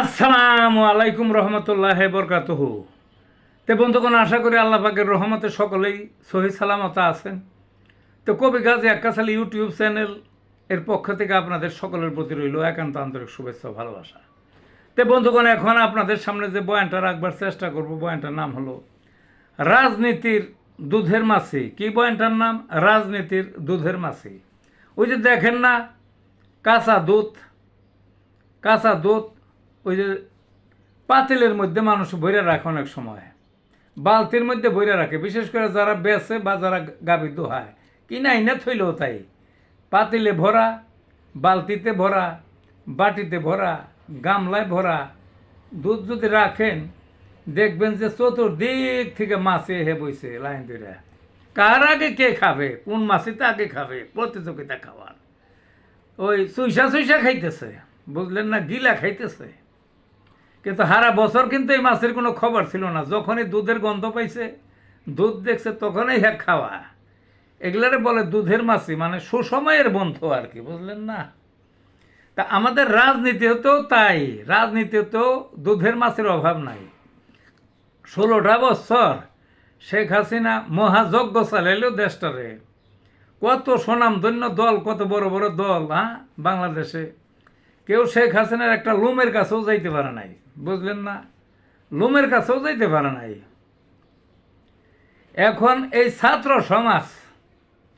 আসসালামু আলাইকুম রহমতুল্লাহ বরকাতহু। তে বন্ধুগণ, আশা করি আল্লাহ পাকের রহমতে সকলেই সহি সালামতা আছেন। তো কবি গাজী আক্কাসাল ইউটিউব চ্যানেল এর পক্ষ থেকে আপনাদের সকলের প্রতি রইল একান্ত আন্তরিক শুভেচ্ছা ভালোবাসা। তে বন্ধুগণ, এখন আপনাদের সামনে যে বয়ানটা রাখবার চেষ্টা করব, বয়ানটার নাম হলো, রাজনীতির দুধের মাছি। কি বয়ানটার নাম? রাজনীতির দুধের মাছি। ওই যে দেখেন না, কাঁচা দুধ কাঁচা দুধ ওই যে পাতিলের মধ্যে মানুষ ভরে রাখে অনেক সময়। বালতির মধ্যে ভরে রাখে, বিশেষ করে যারা বেচে বা যারা গাভী দোহায়। কিনা ইনে থইলেও তাই। পাতিলে ভরা, বালতিতে ভরা, বাটিতে ভরা, গামলায় ভরা, দুধ যদি রাখেন, দেখবেন যে চতুর্দিক থেকে মাছে হে বইছে লাইন ধরে কার আগে কে খাবে? কোন মাছে মাছিতে আগে খাবে? প্রতিযোগিতা খাওয়ার। ওই চুইসা চুইসা খাইতেছে, বুঝলেন না? গিলা খাইতেছে। কিন্তু হারা বছর কিন্তু এই মাছের কোনো খবর ছিল না। যখনই দুধের গন্ধ পাইছে, দুধ দেখছে তখনই হ্যাঁ খাওয়া। এগুলারে বলে দুধের মাছি মানে সুসময়ের বন্ধু আর কি, বুঝলেন না? তা আমাদের রাজনীতিতেও তাই, রাজনীতিতেও দুধের মাছের অভাব নাই। ষোলোটা বছর শেখ হাসিনা মহাযজ্ঞ চালাইল দেশটারে। কত সুনামধন্য দল, কত বড় বড় দল হ্যাঁ বাংলাদেশে। কেউ শেখ হাসিনার একটা লুমের কাছেও যাইতে পারে নাই, বুঝলেন না? লুমের কাছেও যাইতে পারে নাই। এখন এই ছাত্র সমাজ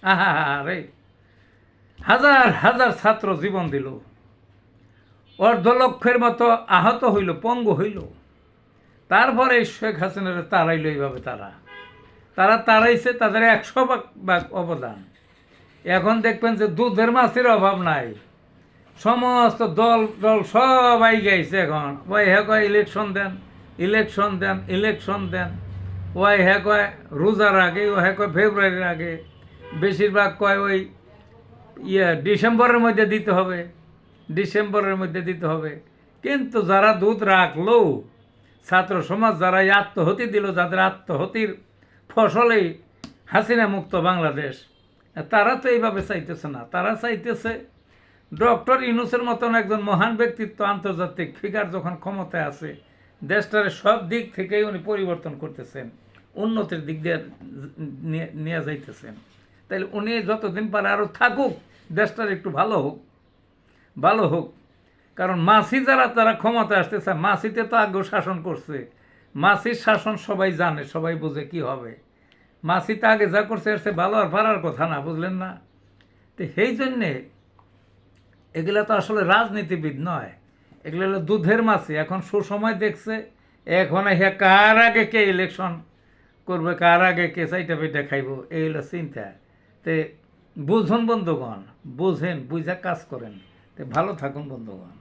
আহা হাজার হাজার ছাত্র জীবন দিল। অর্ধলক্ষের মতো আহত হইল, পঙ্গু হইল। তারপরে শেখ হাসিনার তাড়াইল এইভাবে তারা। তারা তাড়াইছে তাদের একশো ভাগ অবদান। এখন দেখবেন যে দুধের মাছের অভাব নাই। সমস্ত দল দল সবাই গেছে এখন। ওই হ্যাঁ কয় ইলেকশন দেন ইলেকশন দেন ইলেকশন দেন। ওই হ্যাঁ কয় রোজার আগে ও হ্যাঁ কয় ফেব্রুয়ারির আগে। বেশিরভাগ কয় ওই ইয়ে ডিসেম্বরের মধ্যে দিতে হবে, ডিসেম্বরের মধ্যে দিতে হবে। কিন্তু যারা দুধ রাখল, ছাত্র সমাজ যারা আত্মহতি দিল, যাদের আত্মহতির ফসলেই হাসিনা মুক্ত বাংলাদেশ, তারা তো এইভাবে চাইতেছে না। তারা চাইতেছে ডক্টর ইউনুসের মতন একজন মহান ব্যক্তিত্ব আন্তর্জাতিক ফিগার যখন ক্ষমতায় আছে, দেশটার সব দিক থেকেই উনি পরিবর্তন করতেছেন, উন্নতির দিক দিয়ে নিয়ে- যাইতেছেন। তাইলে উনি যতদিন পারে আরও থাকুক, দেশটার একটু ভালো হোক ভালো হোক। কারণ মাসি যারা, তারা ক্ষমতা আসতেছে, মাসিতে তো আগে শাসন করছে। মাসির শাসন সবাই জানে, সবাই বোঝে কি হবে। মাসি তো আগে যা করছে, এর চেয়ে ভালো আর পারার কথা না, বুঝলেন না? তো সেই জন্যে এগুলা তো আসলে রাজনীতিবিদ নয়। এগুলো হলো দুধের মাছি। এখন সুসময় দেখছে, এখন হ্যাঁ কার আগে কে ইলেকশন করবে, কার আগে কে চাইটা পেটা খাইব, এই হলো চিন্তা। তে বুঝুন বন্ধুগণ, বুঝেন, বুঝা কাজ করেন। তে ভালো থাকুন বন্ধুগণ।